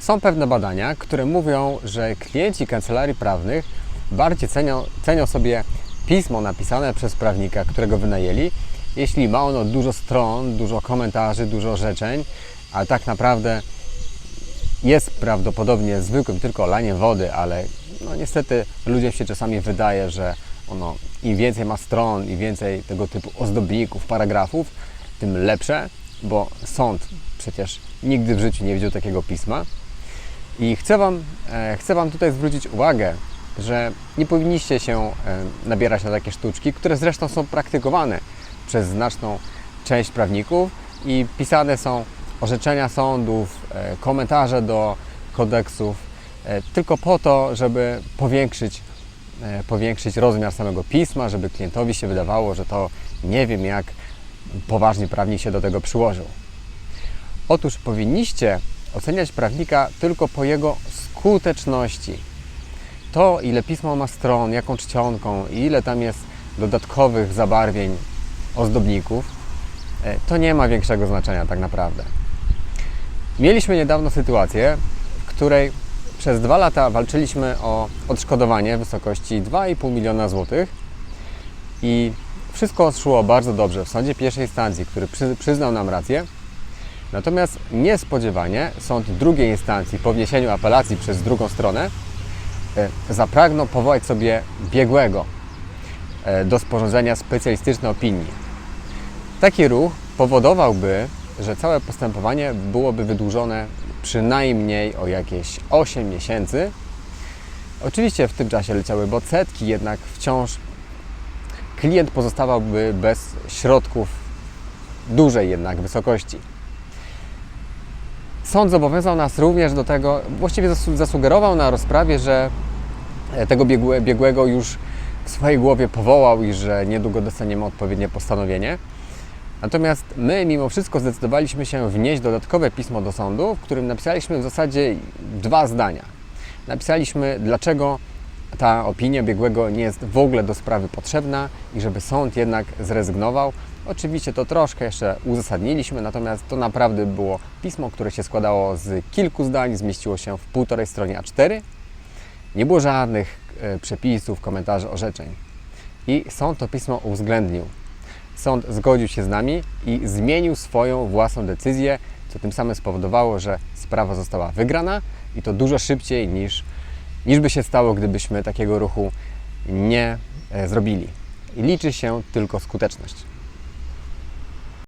Są pewne badania, które mówią, że klienci kancelarii prawnych bardziej cenią, cenią sobie pismo napisane przez prawnika, którego wynajęli, jeśli ma ono dużo stron, dużo komentarzy, dużo orzeczeń, a tak naprawdę jest prawdopodobnie zwykłym tylko laniem wody, ale no niestety ludziom się czasami wydaje, że ono im więcej ma stron i więcej tego typu ozdobników, paragrafów, tym lepsze, bo sąd przecież nigdy w życiu nie widział takiego pisma. I chcę Wam, e, chcę Wam tutaj zwrócić uwagę, że nie powinniście się e, nabierać na takie sztuczki, które zresztą są praktykowane przez znaczną część prawników i pisane są orzeczenia sądów, e, komentarze do kodeksów, tylko po to, żeby powiększyć, powiększyć rozmiar samego pisma, żeby klientowi się wydawało, że to nie wiem jak poważnie prawnik się do tego przyłożył. Otóż powinniście oceniać prawnika tylko po jego skuteczności. To, ile pismo ma stron, jaką czcionką, i ile tam jest dodatkowych zabarwień, ozdobników, e, to nie ma większego znaczenia tak naprawdę. Mieliśmy niedawno sytuację, w której przez dwa lata walczyliśmy o odszkodowanie w wysokości 2,5 miliona złotych i wszystko szło bardzo dobrze w sądzie pierwszej instancji, który przy, przyznał nam rację. Natomiast niespodziewanie sąd drugiej instancji po wniesieniu apelacji przez drugą stronę e, zapragnął powołać sobie biegłego e, do sporządzenia specjalistycznej opinii. Taki ruch powodowałby, że całe postępowanie byłoby wydłużone przynajmniej o jakieś 8 miesięcy. Oczywiście w tym czasie leciałyby odsetki, jednak wciąż klient pozostawałby bez środków dużej jednak wysokości. Sąd zobowiązał nas również do tego, właściwie zasu- zasugerował na rozprawie, że e, tego biegłe, biegłego już w swojej głowie powołał i że niedługo dostaniemy odpowiednie postanowienie. Natomiast my mimo wszystko zdecydowaliśmy się wnieść dodatkowe pismo do sądu, w którym napisaliśmy w zasadzie dwa zdania. Napisaliśmy, dlaczego ta opinia biegłego nie jest w ogóle do sprawy potrzebna i żeby sąd jednak zrezygnował. Oczywiście to troszkę jeszcze uzasadniliśmy, natomiast to naprawdę było pismo, które się składało z kilku zdań, zmieściło się w półtorej stronie A4. Nie było żadnych e, przepisów, komentarzy, orzeczeń. I sąd to pismo uwzględnił. Sąd zgodził się z nami i zmienił swoją własną decyzję, co tym samym spowodowało, że sprawa została wygrana i to dużo szybciej niż, niż by się stało, gdybyśmy takiego ruchu nie e, zrobili. I liczy się tylko skuteczność.